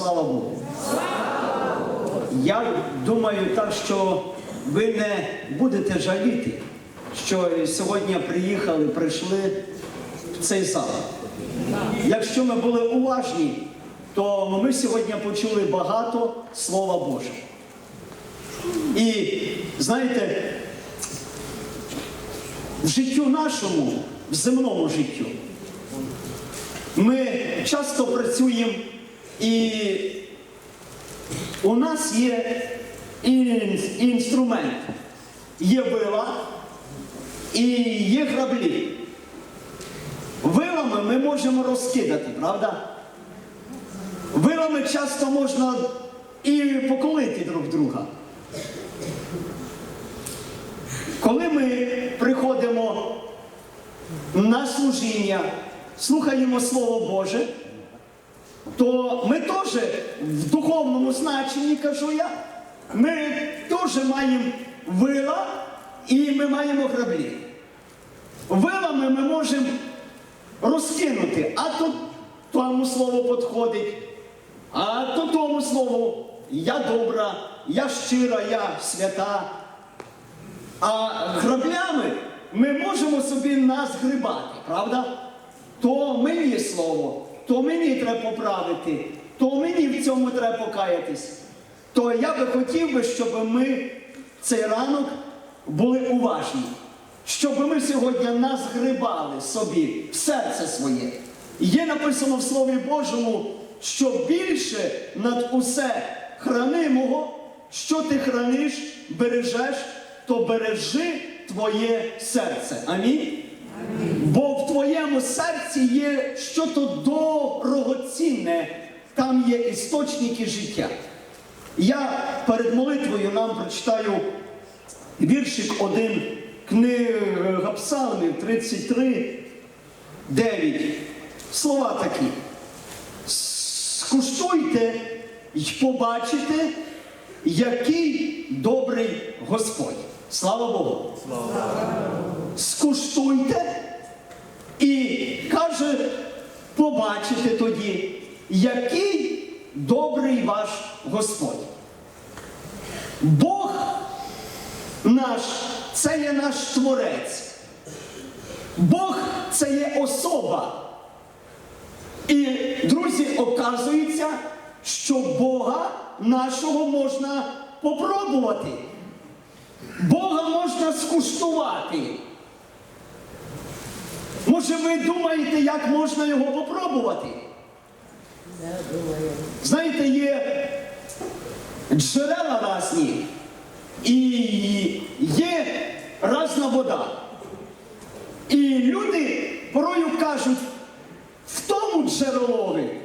Слава Богу. Я думаю так, що ви не будете жаліти, що сьогодні приїхали, прийшли в цей зал. Якщо ми були уважні, то ми сьогодні почули багато Слова Божого. І знаєте, в життю нашому, в земному життю, ми часто працюємо і у нас є інструмент, є вила і є граблі. Вилами ми можемо розкидати, правда? Вилами часто можна і поколити друг друга. Коли ми приходимо на служіння, слухаємо Слово Боже, то ми теж в духовному значенні, кажу я, ми теж маємо вила і ми маємо граблі. Вилами ми можемо розкинути, а то тому слову підходить, а то тому слову я добра, я щира, я свята. А граблями ми можемо собі нас грибати, правда? То мені слово, то мені треба поправити, то мені в цьому треба покаятись. То я би хотів би, щоб ми цей ранок були уважні, щоб ми сьогодні нас грибали собі в серце своє. Є написано в Слові Божому, що більше над усе хранимого, що ти храниш, бережеш, то бережи твоє серце. Амінь. Бо в твоєму серці є щось дорогоцінне, там є істочники життя. Я перед молитвою нам прочитаю віршик один книга Псалмів 33, 9. Слова такі. Скуштуйте й побачите, який добрий Господь. Слава Богу! Скуштуйте і каже, побачите тоді, який добрий ваш Господь. Бог наш це є наш творець. Бог це є особа. І, друзі, оказується, що Бога нашого можна попробувати. Бога можна скуштувати. Може, ви думаєте, як можна його попробувати? Знаєте, є джерела різні і є різна вода. І люди порою кажуть, в тому джерелові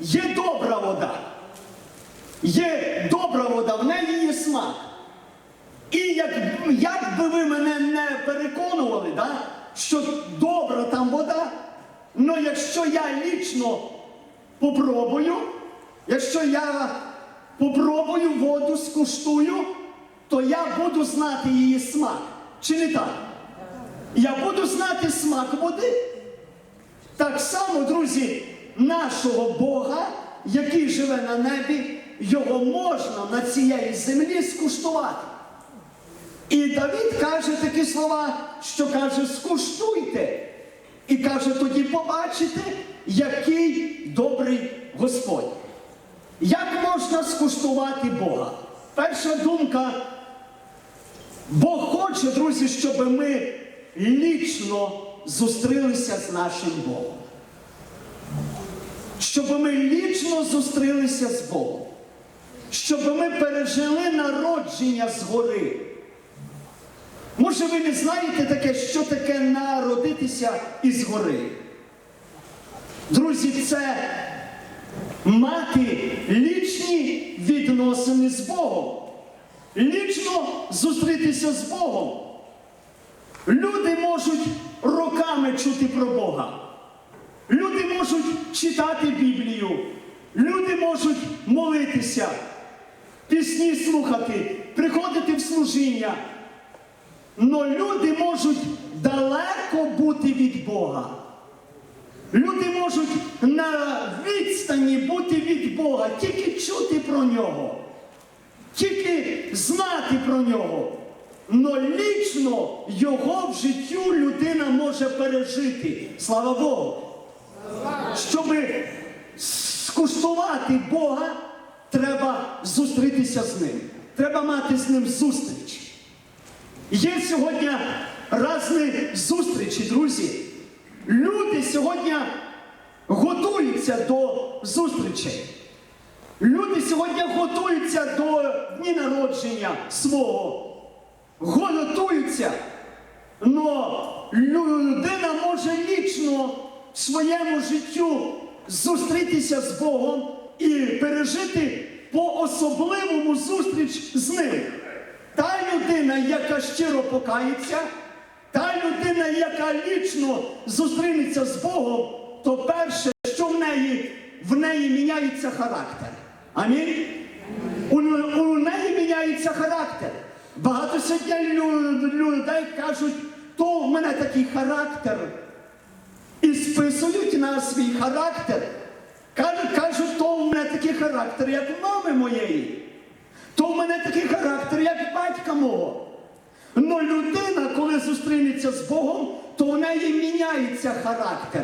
є добра вода. Є добра вода, в неї є смак. І як, як би ви мене не переконували, да, що добра там вода, але якщо я лічно попробую, якщо я попробую воду, скуштую, то я буду знати її смак. Чи не так? Я буду знати смак води. Так само, друзі, нашого Бога, який живе на небі, його можна на цієї землі скуштувати. І Давід каже такі слова, що каже, скуштуйте. І каже, тоді побачите, який добрий Господь. Як можна скуштувати Бога? Перша думка, Бог хоче, друзі, щоб ми лічно зустрілися з нашим Богом. Щоб ми лічно зустрілися з Богом. Щоб ми пережили народження згори. Може, ви не знаєте таке, що таке народитися із гори? Друзі, це мати лічні відносини з Богом. Лічно зустрітися з Богом. Люди можуть роками чути про Бога. Люди можуть читати Біблію. Люди можуть молитися, пісні слухати, приходити в служіння. Но люди можуть далеко бути від Бога. Люди можуть на відстані бути від Бога, тільки чути про нього, тільки знати про нього. Но лічно його в життю людина може пережити. Слава Богу. Щоб скуштувати Бога, треба зустрітися з ним. Треба мати з ним зустріч. Є сьогодні різні зустрічі, друзі. Люди сьогодні готуються до зустрічей. Люди сьогодні готуються до дні народження свого. Готуються. Но людина може лічно в своєму життю зустрітися з Богом і пережити по-особливому зустріч з ним. Та людина, яка щиро покається, та людина, яка лічно зустрінеться з Богом, то перше, що в неї, в неї міняється характер. Амінь. У, у неї міняється характер. Багато сьогодні людей кажуть, то в мене такий характер. І списують на свій характер. Кажуть, то в мене такий характер, як у мами моєї. То в мене такий характер, як батька мого. Но людина, коли зустрінеться з Богом, то в неї міняється характер.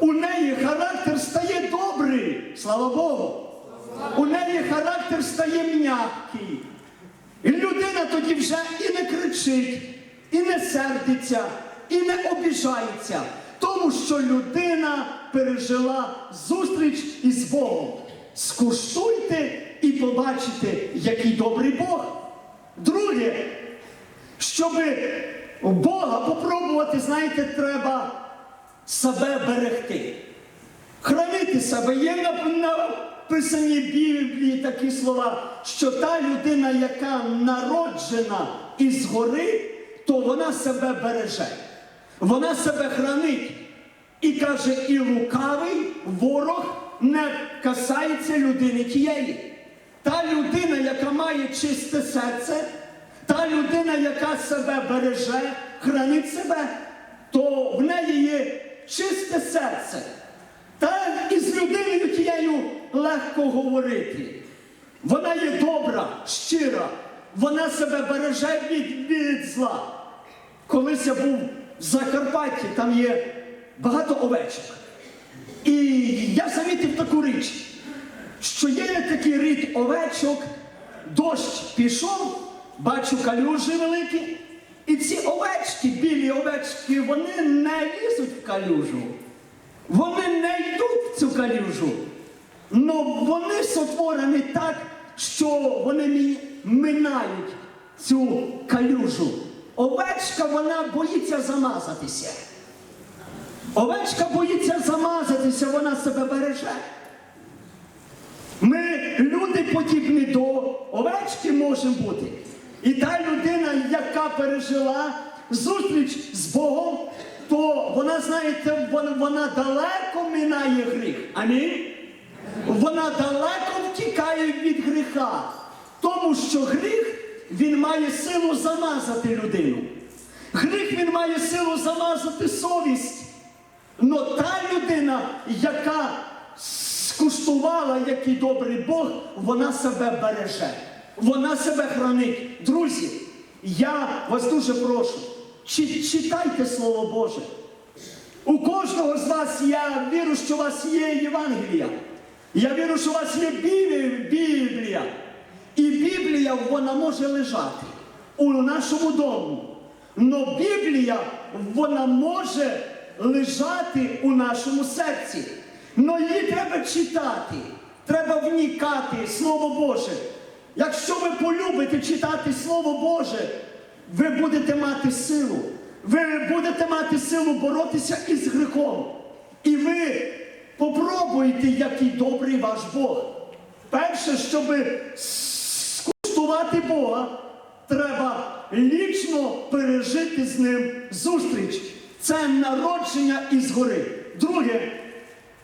У неї характер стає добрий, слава Богу. У неї характер стає м'який. І людина тоді вже і не кричить, і не сердиться, і не обіжається, тому що людина пережила зустріч із Богом. Скуштуйте і побачите, який добрий Бог. Друге, щоб Бога попробувати, знаєте, треба себе берегти. Хранити себе. Є нап- написані в Біблії такі слова, що та людина, яка народжена із гори, то вона себе береже. Вона себе хранить. І каже, і лукавий ворог не касається людини тієї. Та людина, яка має чисте серце, та людина, яка себе береже, хранить себе, то в неї є чисте серце. Та із людиною тією легко говорити. Вона є добра, щира, вона себе береже від, від зла. Колись я був в Закарпатті, там є багато овечок. І я замітив таку річ, що є такий рід овечок, дощ пішов, бачу калюжі великі, і ці овечки, білі овечки, вони не лізуть в калюжу. Вони не йдуть в цю калюжу. Но вони сотворені так, що вони минають цю калюжу. Овечка вона боїться замазатися. Овечка боїться замазатися, вона себе береже. Люди подібні до овечки можемо бути. І та людина, яка пережила зустріч з Богом, то вона, знаєте, вона, вона далеко минає гріх. Амінь. Вона далеко втікає від гріха, тому що гріх він має силу замазати людину. Гріх він має силу замазати совість. Но та людина, яка скуштувала, який добрий Бог, вона себе береже, вона себе хранить. Друзі, я вас дуже прошу, читайте Слово Боже. У кожного з вас я вірю, що у вас є Євангелія. Я вірю, що у вас є Біблія. І Біблія вона може лежати у нашому дому. Но Біблія вона може лежати у нашому серці. Но її треба читати, треба вникати Слово Боже. Якщо ви полюбите читати Слово Боже, ви будете мати силу. Ви будете мати силу боротися із гріхом. І ви попробуйте, який добрий ваш Бог. Перше, щоб скуштувати Бога, треба лічно пережити з ним зустріч. Це народження із гори. Друге,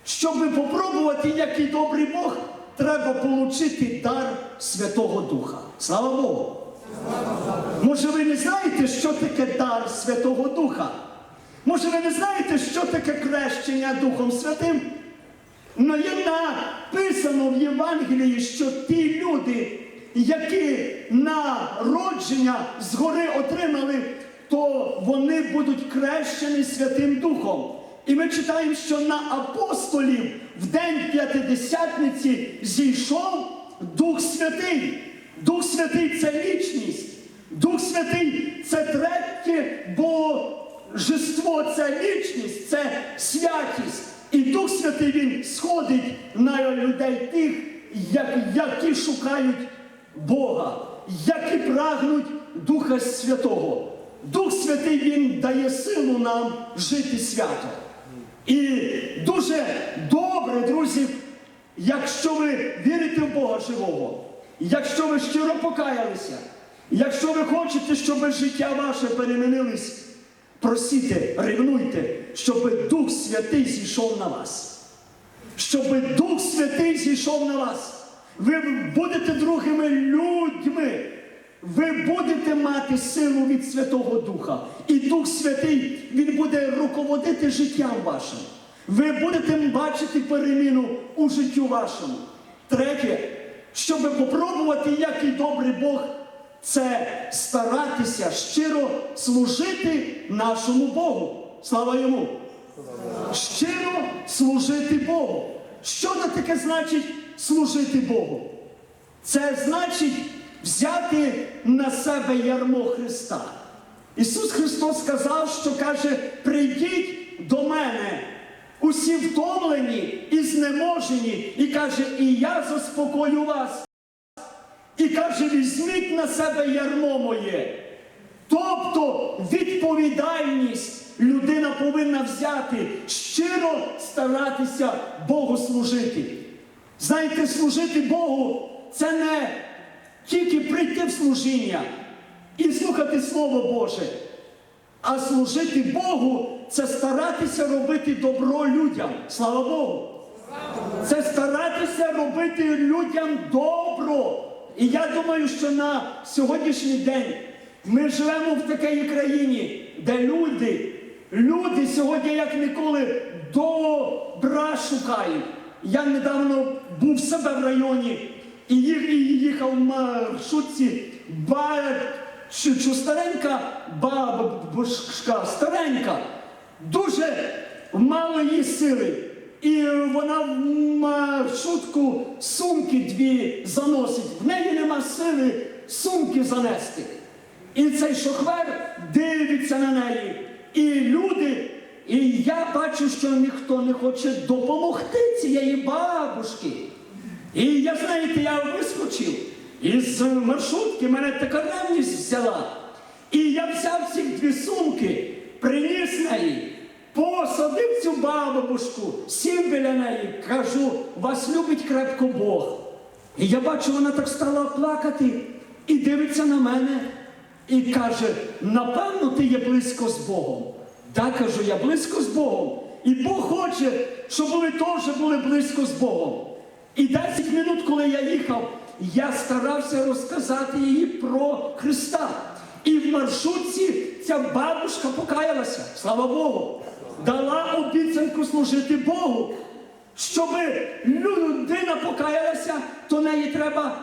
щоб попробувати, який добрий Бог, треба отримати дар Святого Духа. Слава Богу! Може, ви не знаєте, що таке дар Святого Духа? Може, ви не знаєте, що таке крещення Духом Святим? Ну є написано в Євангелії, що ті люди, які народження згори отримали, то вони будуть крещені Святим Духом. І ми читаємо, що на апостолів в день П'ятидесятниці зійшов Дух Святий. Дух Святий це вічність. Дух Святий це третє божество, це вічність, це святість. І Дух Святий Він сходить на людей тих, які шукають Бога, які прагнуть Духа Святого. Дух Святий Він дає силу нам жити свято. І дуже добре, друзі, якщо ви вірите в Бога живого, якщо ви щиро покаялися, якщо ви хочете, щоб життя ваше перемінилось, просіть, ревнуйте, щоб Дух Святий зійшов на вас. Щоб Дух Святий зійшов на вас. Ви будете другими людьми. Ви будете мати силу від Святого Духа. І Дух Святий, Він буде руководити життям вашим. Ви будете бачити переміну у життю вашому. Третє, щоб попробувати, який добрий Бог, це старатися щиро служити нашому Богу. Слава йому! Щиро служити Богу. Що це таке значить служити Богу? Це значить взяти на себе ярмо Христа. Ісус Христос сказав, що каже: прийдіть до мене, усі втомлені і знеможені, і каже, і я заспокою вас. І каже, візьміть на себе ярмо моє. Тобто відповідальність людина повинна взяти, щиро старатися Богу служити. Знаєте, служити Богу це не тільки прийти в служіння і слухати Слово Боже, а служити Богу це старатися робити добро людям. Слава Богу! Це старатися робити людям добро. І я думаю, що на сьогоднішній день ми живемо в такій країні, де люди, люди сьогодні як ніколи добра шукають. Я недавно був в себе в районі і їхав маршрутці, що старенька бабушка, старенька, дуже мало її сили. І вона в маршрутку сумки дві заносить. В неї нема сили сумки занести. І цей шохвер дивиться на неї. І люди, і я бачу, що ніхто не хоче допомогти цієї бабушки. І я, знаєте, я вискочив із маршрутки, мене така ревність взяла. І я взяв ці дві сумки, приніс неї, посадив цю бабушку, сів біля неї, кажу, вас любить крепко Бог. І я бачу, вона так стала плакати і дивиться на мене і каже: напевно, ти є близько з Богом. Так, кажу, я близько з Богом. І Бог хоче, щоб ви теж були близько з Богом. І 10 минут, коли я їхав, я старався розказати їй про Христа. І в маршрутці ця бабушка покаялася, слава Богу, дала обіцянку служити Богу. Щоб людина покаялася, то неї треба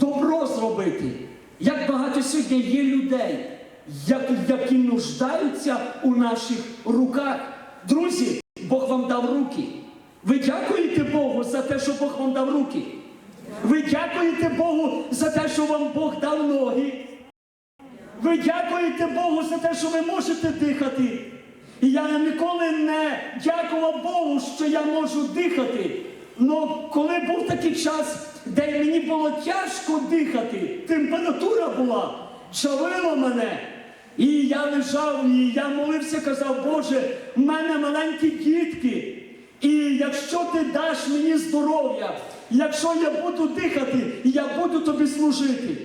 добро зробити. Як багато сьогодні є людей, які нуждаються у наших руках. Друзі, Бог вам дав руки. Ви дякуєте Богу за те, що Бог вам дав руки. Ви дякуєте Богу за те, що вам Бог дав ноги. Ви дякуєте Богу за те, що ви можете дихати. І я ніколи не дякував Богу, що я можу дихати. Но коли був такий час, де мені було тяжко дихати, температура була, чавило мене. І я лежав, і я молився, казав, Боже, в мене маленькі дітки. І якщо ти даш мені здоров'я, якщо я буду дихати, я буду тобі служити.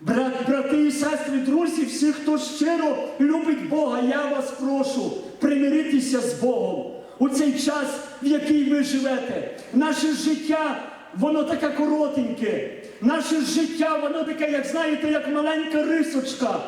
Брат, брати і сестри, друзі, всі, хто щиро любить Бога, я вас прошу примиритися з Богом у цей час, в який ви живете. Наше життя, воно таке коротеньке. Наше життя, воно таке, як знаєте, як маленька рисочка.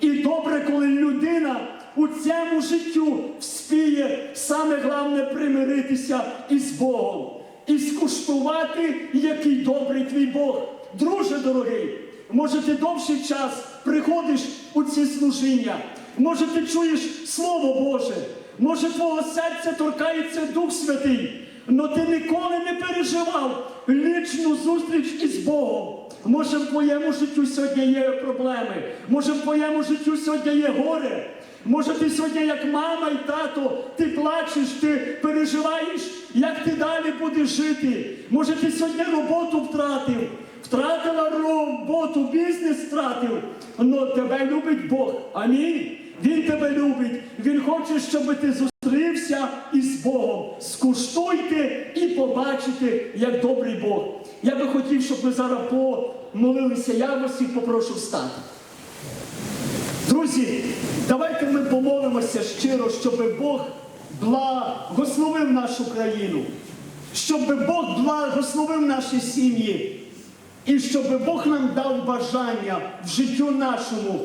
І добре, коли людина у цьому життю вспіє саме головне примиритися із Богом і скуштувати, який добрий твій Бог. Друже дорогий, може ти довший час приходиш у ці служіння, може ти чуєш Слово Боже, може твого серця торкається Дух Святий, але ти ніколи не переживав лічну зустріч із Богом. Може в твоєму життю сьогодні є проблеми, може в твоєму життю сьогодні є горе. Може, ти сьогодні, як мама і тато, ти плачеш, ти переживаєш, як ти далі будеш жити. Може, ти сьогодні роботу втратив, втратила роботу, бізнес втратив. Но тебе любить Бог. Амінь. Він тебе любить. Він хоче, щоб ти зустрівся із Богом. Скуштуйте і побачите, як добрий Бог. Я би хотів, щоб ми зараз помолилися. Я вас всіх попрошу встати. Друзі, давайте ми помолимося щиро, щоб Бог благословив нашу країну, щоб Бог благословив наші сім'ї, і щоб Бог нам дав бажання в життю нашому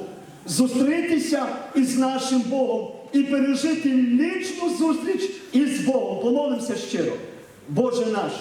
зустрітися із нашим Богом і пережити лічну зустріч із Богом. Помолимося щиро. Боже наш.